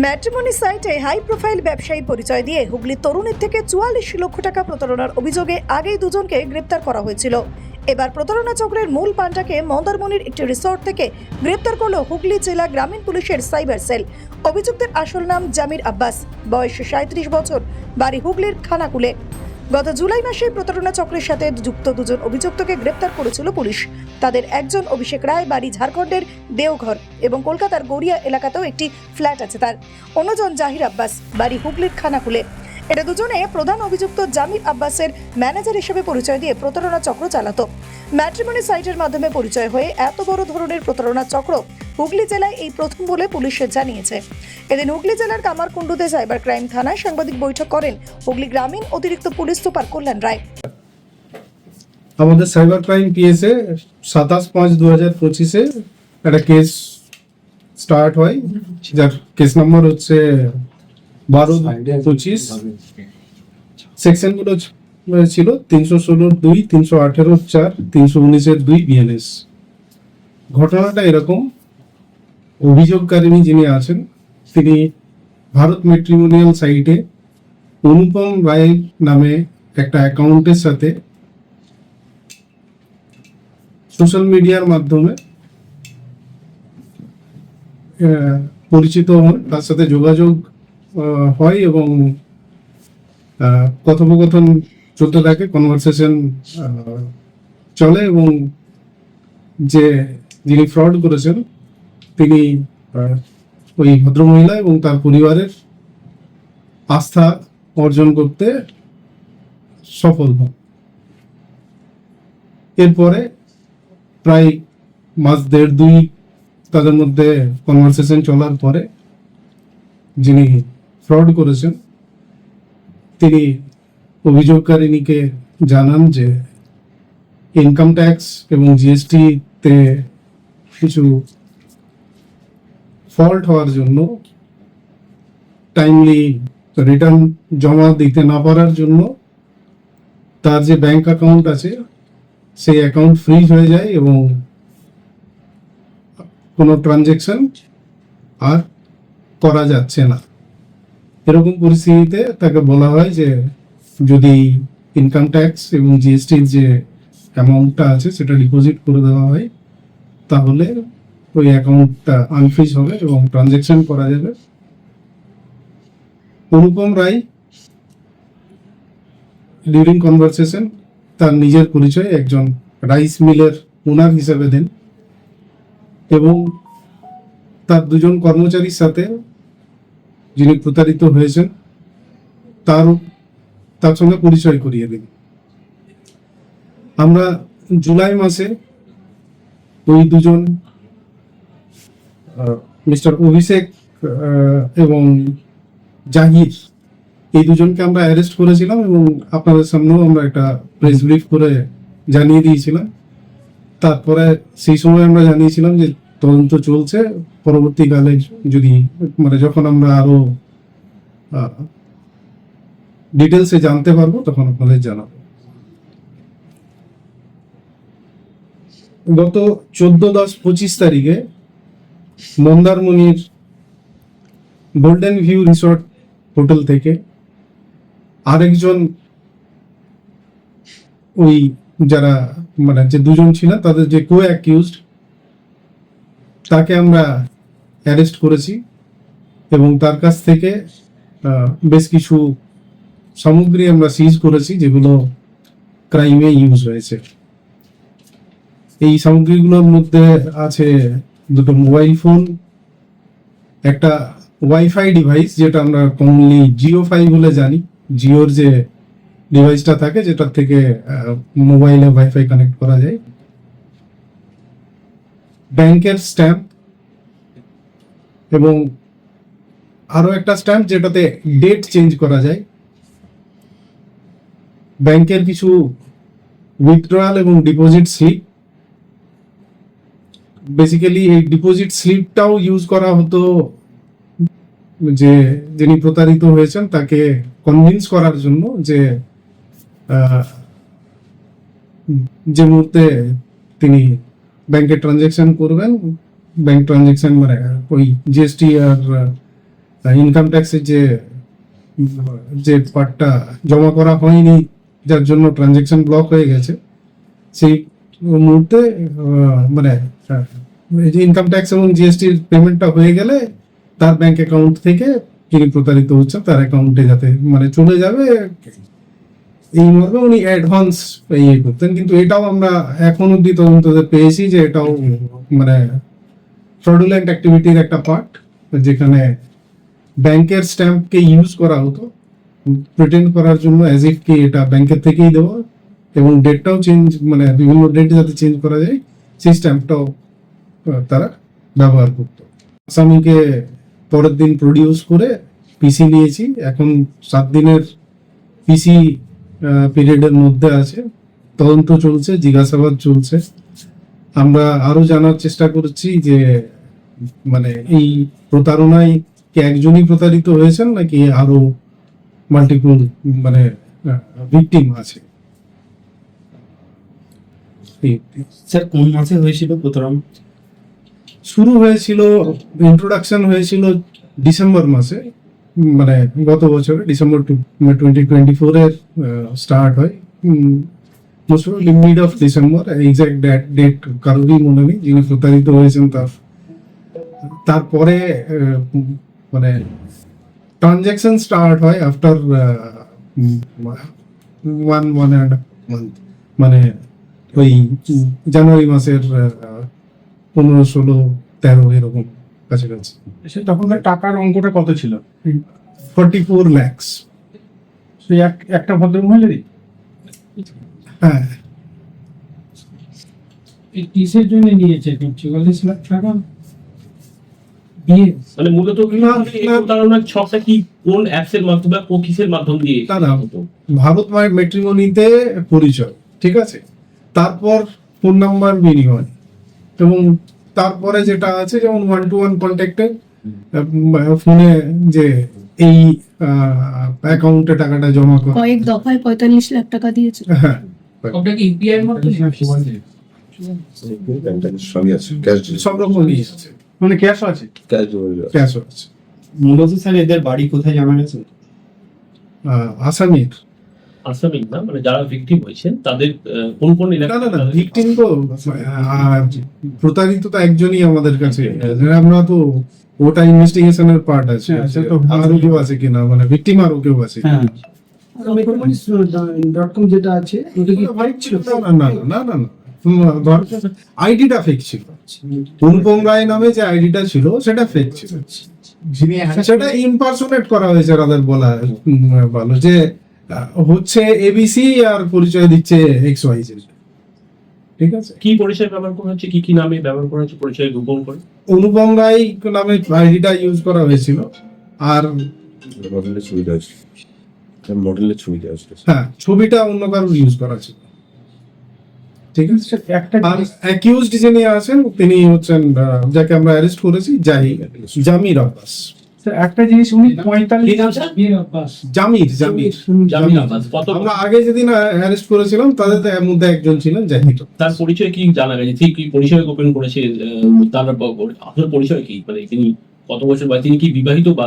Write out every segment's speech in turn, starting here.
Matrimony সাইটে high profile ব্যবসায়ী পরিচয় দিয়ে হুগলি তরুণীর থেকে চুয়াল্লিশ লক্ষ টাকা প্রতারণার অভিযোগে আগেই দুজনকে গ্রেপ্তার করা হয়েছিল। এবার প্রতারণা চক্রের মূল পান্ডাকে মন্দারমনির একটি রিসর্ট থেকে গ্রেপ্তার করল হুগলি জেলা গ্রামীণ পুলিশের সাইবার সেল। অভিযুক্তের আসল নাম জামির আব্বাস। বয়স সাঁত্রিশ বছর। বাড়ি হুগলির খানাকুলে। গত জুলাই মাসে প্রতারণা চক্রের সাথে যুক্ত দুজন অভিযুক্তকে গ্রেপ্তার করেছিল পুলিশ। তাদের একজন অভিষেক রায় বাড়ি ঝাড়খণ্ডের দেওঘর এবং কলকাতার গড়িয়া এলাকাতেও একটি ফ্ল্যাট আছে তার। অন্যজন জাহির আব্বাস, বাড়ি হুগলির খানাকুলে। এরা দুজনে প্রধান অভিযুক্ত জামির আব্বাসের ম্যানেজার হিসেবে পরিচয় দিয়ে প্রতারণা চক্র চালাতো। ম্যাট্রিমনি সাইটের মাধ্যমে পরিচয় হয়ে এত বড় ধরনের প্রতারণা চক্র হুগলি জেলায় এই প্রথম বলে পুলিশ জানিয়েছে। এদিন হুগলি জেলার কামারকুণ্ডুতে সাইবার ক্রাইম থানায় সাংবাদিক বৈঠক করেন হুগলি গ্রামীণ অতিরিক্ত পুলিশ সুপার কল্যাণ রায়। আমাদের সাইবার ক্রাইম পিএসএ সাতাশ পাঁচ দু হাজার পঁচিশে একটা কেস স্টার্ট হয়। যার কেস নাম্বার হচ্ছে বারো পঁচিশ। সেকশনগুলো ছিল তিনশো ষোলোর দুই, তিনশো আঠেরোর চার, তিনশো উনিশের দুই বিএনএস। ঘটনাটা এরকম অভিযোগকারিণী যিনি আছেন, তিনি ভারত মেট্রিমোনিয়াল সাইটে অনুপম রায় নামে একটা অ্যাকাউন্টের সাথে সোশ্যাল মিডিয়ার মাধ্যমে পরিচিত হন। তার সাথে যোগাযোগ হয় এবং কথোপকথন চলতে থাকে কনভারসেশন চলে এবং যে যিনি ফ্রড করেছেন আহ, ওই ভদ্রমহিলা এবং তার পরিবারের আস্থা অর্জন করতে সফল হন। এরপরে প্রায় মাস দেড় দুই তাদের মধ্যে কনভারসেশন চলার পরে যিনি ফ্রড করেছেন তিনি অভিযোগকারিণীকে জানান যে ইনকাম ট্যাক্স এবং জিএসটি তে কিছু ফল্ট হওয়ার জন্য টাইমলি রিটার্ন জমা দিতে না পারার জন্য তার যে ব্যাংক অ্যাকাউন্ট আছে, সেই অ্যাকাউন্ট ফ্রিজ হয়ে যায় এবং কোনো ট্রানজেকশন আর করা যাচ্ছে না। এরকম পরিস্থিতিতে তাকে বলা হয় যে, যদি ইনকাম ট্যাক্স এবং জিএসটির যে অ্যামাউন্টটা আছে, সেটা ডিপোজিট করে দেওয়া হয়, তাহলে ওই অ্যাকাউন্টটা আনফ্রিজ হবে এবং ট্রানজেকশন করা যাবে। অনুপম রায় ডিউরিং কনভারসেশন তার নিজের পরিচয় একজন রাইস মিলের ওনার হিসেবে দেন এবং তার দুজন কর্মচারীর সাথে যিনি প্রতারিত হয়েছেন, তার তার সঙ্গে পরিচয় করিয়ে দিন। আমরা জুলাই মাসে ওই দুজন মিস্টার অভিষেক এবং জাহির এই দুজনকে আমরা অ্যারেস্ট করেছিলাম এবং আপনাদের সামনেও আমরা একটা প্রেস ব্রিফ করে জানিয়ে দিয়েছিলাম। তারপরে সেই সময় আমরা জানিয়েছিলাম যে তদন্ত চলছে, পরবর্তীকালে যদি মানে যখন আমরা আরও ডিটেলসে জানতে পারব, তখন আপনাদের জানাব। গত চোদ্দ দশ পঁচিশ তারিখে মন্দারমণির গোল্ডেন ভিউ রিসর্ট হোটেল থেকে আরেকজন ওই যারা মানে যে দুজন ছিলেন তাদের যে কো অ্যাকিউজড তাকে আমরা অ্যারেস্ট করেছি এবং তার কাছ থেকে বেশ কিছু সামগ্রী আমরা সিজ করেছি যেগুলো ক্রাইমে ইউজ হয়েছে। এই সামগ্রীগুলোর মধ্যে আছে দুটো মোবাইল ফোন একটা ওয়াইফাই ডিভাইস যেটা আমরা কমনলি জিও ফাই বলে জানি। জিওর যে ডিভাইসটা থাকে, যেটার থেকে মোবাইলে ওয়াইফাই কানেক্ট করা যায়। ব্যাংকের স্ট্যাম্প এবং আরও একটা স্ট্যাম্প যেটাতে ডেট চেঞ্জ করা যায়। ব্যাংকের কিছু উইথড্রয়াল এবং ডিপোজিট স্লিপ বেসিক্যালি এই ডিপোজিট স্লিপটাও ইউজ করা হতো যে যিনি প্রতারিত হয়েছেন তাকে কনভিন্স করার জন্য যে যে মুহূর্তে তিনি ব্যাংকে ট্রানজেকশন করবেন ব্যাংক ট্রানজেকশন মানে ওই জিএসটি আর ইনকাম ট্যাক্সের যে যে পার্টটা জমা করা হয়নি, যার জন্য ট্রানজেকশন ব্লক হয়ে গেছে, সেই মুহূর্তে মানে এই যে ইনকাম ট্যাক্স এবং জিএসটির পেমেন্টটা হয়ে গেলে তার ব্যাংক অ্যাকাউন্ট থেকে যিনি প্রতারিত হচ্ছেন, তার অ্যাকাউন্টে যাতে মানে চলে যাবে। এই মর্মে উনি অ্যাডভান্স ইয়ে করতেন। কিন্তু এটাও আমরা এখন অব্দি তদন্ততে পেয়েছি যে এটাও মানে ফ্রডুলেন্ট অ্যাক্টিভিটির একটা পার্ট যেখানে ব্যাংকের স্ট্যাম্পকে ইউজ করা হতো। প্রিটেন্ড করার জন্য অ্যাজ ইফ কি এটা ব্যাংকের থেকেই দেওয়া। এবং ডেটটাও চেঞ্জ মানে বিভিন্ন ডেট যাতে চেঞ্জ করা যায়, সেই স্ট্যাম্পটাও তারা ব্যবহার করতো। আসামিকে পরের দিন প্রডিউস করে পিসি নিয়েছি। এখন সাত দিনের পিসি পিরিয়ডের মধ্যে আছে। তদন্ত চলছে, জিজ্ঞাসাবাদ চলছে। আমরা আরও জানার চেষ্টা করছি যে মানে এই প্রতারণায় কি একজনই প্রতারিত হয়েছেন নাকি আরও মাল্টিপল মানে ভিকটিম আছে? স্যার, কোন মাসে হয়েছিল প্রতারণা শুরু হয়েছিল ইন্ট্রোডাকশন হয়েছিল ডিসেম্বর মাসে মানে গত বছরে, ডিসেম্বর টোয়েন্টি টোয়েন্টি ফোর এর স্টার্ট হয়। Most mid of December exact date কারোরই মনে নেই, যিনি প্রতারিত হয়েছেন তার। তারপরে মানে ট্রানজ্যাকশন স্টার্ট হয় আফটার ওয়ান ওয়ান অ্যান্ড মানে ওই জানুয়ারি মাসের আহ, পনেরো ষোলো তেরো এরকম কাছাকাছি। সে তখনকার টাকার অঙ্কটা কত ছিল? Forty four lakhs. সেই এক একটা ভদ্রমহিলারই? হ্যাঁ। কিসের জন্য নিয়েছে? চুয়াল্লিশ লাখ টাকা? মানে মূলত ছকটা কি কোন অ্যাপস এর মাধ্যমে ও কিসের মাধ্যম দিয়ে? না? ভারত মায়ের মেট্রিমনিতে পরিচয় ঠিক আছে? তারপর ফোন নাম্বার বিনিময় এবং তারপরে যেটা আছে যেমন ওয়ান টু ওয়ান কন্ট্যাক্টে ফোনে যে এই অ্যাকাউন্টে টাকাটা জমা করা। কয়েক দফায় পঁয়তাল্লিশ লাখ টাকা দিয়েছে। হ্যাঁ। ওটা কি ইউপিআই এর মধ্যে? সবই আছে ক্যাশ সব রকমই আছে। মানে ক্যাশ আছে ক্যাশ ক্যাশও আছে। মূলত স্যার এদের বাড়ি কোথায় জানা গেছে? আহ, আসামির। আসামি না মানে যারা ভিকটিম হয়েছেন তাদের কোন কোন এলাকা না না ভিকটিম তো প্রতারিত তো একজনই আমাদের কাছে। আমরা তো ওটা ইনভেস্টিগেশনের পার্ট আছে। হ্যাঁ, সে তো আরও কেউ আছে কিনা? মানে ভিকটিম আরও কেউ আছে হ্যাঁ। কম যেটা আছে ওটা কি ছিল? না না না না না। আইডিটা ফেক ছিল। অনুপম রায় নামে যে আইডিটা ছিল সেটা ফেক ছিল। যিনি সেটা ইমপারসোনেট করা হয়েছে তাদের বলা ভালো। যে হচ্ছে এবিসি আর পরিচয় দিচ্ছে এক্স ওয়াই জেড ঠিক আছে? কি পরিচয় ব্যবহার করা হচ্ছে? কি কি নামে ব্যবহার করা হচ্ছে? পরিচয় গোপন করে। অনুপম রায় নামে আইডিটা ইউজ করা হয়েছিল। আর মডেলের সুবিধা আছে মডেলের সুবিধা আছে হ্যাঁ ছবিটা অন্য কারোর ইউজ করা ছিল। ঠিক আছে? একটা আর অ্যাকিউজড যিনি আছেন তিনি হচ্ছেন আহ, যাকে আমরা অ্যারেস্ট করেছি জাহির জামির আব্বাস। একটা জিনিস উনি পঁয়তাল্লিশ কি জামির জামির আব্বাস আমরা আগে যেদিন অ্যারেস্ট করেছিলাম তাদের এর মধ্যে একজন ছিলেন জাহির তার পরিচয় কি জানা গেছে? ঠিক কি পরিচয় গোপন করেছে তার আসল পরিচয় কি? মানে তিনি কত বছর বা তিনি কি বিবাহিত বা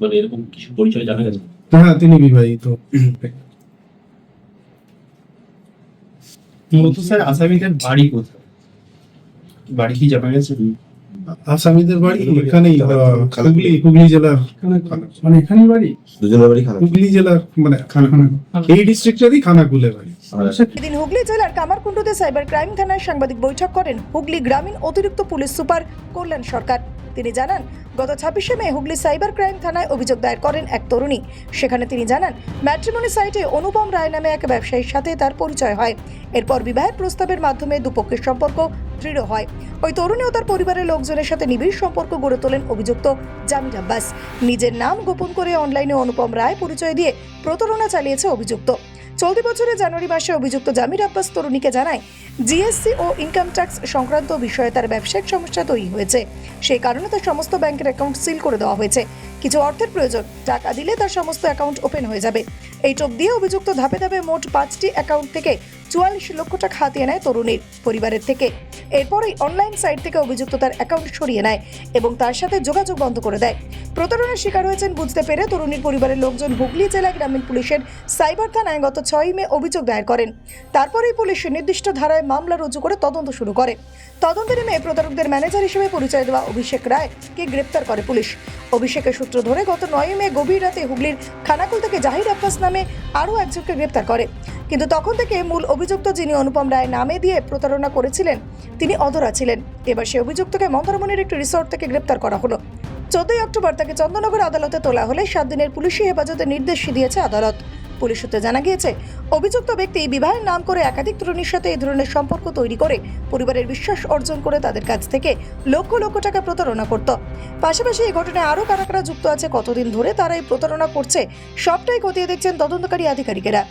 মানে এরকম কিছু পরিচয় জানা গেছে? হ্যাঁ তিনি বিবাহিত। মূলত স্যার আসামিদের বাড়ি কোথায়? বাড়ি কি জানা গেছে? আসামিদের বাড়ি এখানেই হুগলি হুগলি জেলার মানে এখানেই বাড়ি? দুজনের বাড়ি হুগলি জেলার মানে এই ডিস্ট্রিক্টেরই খানাকুলে বাড়ি। আর এদিন হুগলি জেলার কামারকুণ্ডুতে সাইবার ক্রাইম থানায় সাংবাদিক বৈঠক করেন হুগলি গ্রামীণ অতিরিক্ত পুলিশ সুপার কল্যাণ সরকার। তিনি জানান গত ছাব্বিশে মে হুগলি সাইবার ক্রাইম থানায় অভিযোগ দায়ের করেন এক তরুণী। সেখানে তিনি জানান ম্যাট্রিমনি সাইটে অনুপম রায় নামে এক ব্যবসায়ীর সাথে তার পরিচয় হয়। এরপর বিবাহের প্রস্তাবের মাধ্যমে দুপক্ষের সম্পর্ক দৃঢ় হয়। ওই তরুণী ও তার পরিবারের লোকজনের সাথে নিবিড় সম্পর্ক গড়ে তোলেন অভিযুক্ত জামির আব্বাস। নিজের নাম গোপন করে অনলাইনে অনুপম রায় পরিচয় দিয়ে প্রতারণা চালিয়েছে অভিযুক্ত। চলতি বছরের জানুয়ারি মাসে অভিযুক্ত জামির আব্বাস তরুণীকে জানায়, জিএসসি ও ইনকাম ট্যাক্স সংক্রান্ত বিষয়ে তার ব্যবসায়িক সমস্যা তৈরি হয়েছে। সেই কারণে তার সমস্ত ব্যাংকের অ্যাকাউন্ট সিল করে দেওয়া হয়েছে। কিছু অর্থের প্রয়োজন, টাকা দিলে তার সমস্ত অ্যাকাউন্ট ওপেন হয়ে যাবে। এই টোপ দিয়ে অভিযুক্ত ধাপে ধাপে মোট পাঁচটি অ্যাকাউন্ট থেকে চুয়াল্লিশ লক্ষ টাকা হাতিয়ে নেয় তরুণীর পরিবারের থেকে। এরপরই অনলাইন সাইট থেকে অভিযুক্ত তার অ্যাকাউন্ট সরিয়ে নেয় এবং তার সাথে যোগাযোগ বন্ধ করে দেয়। প্রতারণার শিকার হয়েছেন বুঝতে পেরে তরুণীর পরিবারের লোকজন হুগলি জেলা গ্রামীণ পুলিশের সাইবার থানায় গত ছয়ই মে অভিযোগ দায়ের করেন। তারপরেই পুলিশ নির্দিষ্ট ধারায় মামলা রুজু করে তদন্ত শুরু করে। তদন্তের নেমে প্রতারকদের ম্যানেজার হিসেবে পরিচয় দেওয়া অভিষেক রায়কে গ্রেপ্তার করে পুলিশ। অভিষেকের সূত্র ধরে গত নয় মে গভীর রাতে হুগলির খানাকুল থেকে জাহির আব্বাস নামে আরও একজনকে গ্রেপ্তার করে। কিন্তু তখন থেকে মূল অভিযুক্ত যিনি অনুপম রায় নামে দিয়ে প্রতারণা করেছিলেন, তিনি অধরা ছিলেন। এবার সে অভিযুক্তকে মন্দারমণির একটি রিসোর্ট থেকে গ্রেপ্তার করা হলো। চোদ্দই অক্টোবর তাকে চন্দননগর আদালতে তোলা হলে সাত দিনের পুলিশি হেফাজতে নির্দেশ দিয়েছে আদালত। পুলিশ সূত্রে জানা গিয়েছে, অভিযুক্ত ব্যক্তি বিবাহের নাম করে একাধিক তরুণীর সাথে এই ধরনের সম্পর্ক তৈরি করে পরিবারের বিশ্বাস অর্জন করে তাদের কাছ থেকে লক্ষ লক্ষ টাকা প্রতারণা করত। পাশাপাশি এই ঘটনায় আরও কারা কারা যুক্ত আছে কতদিন ধরে তারা এই প্রতারণা করছে, সবটাই খতিয়ে দেখছেন তদন্তকারী আধিকারিকেরা।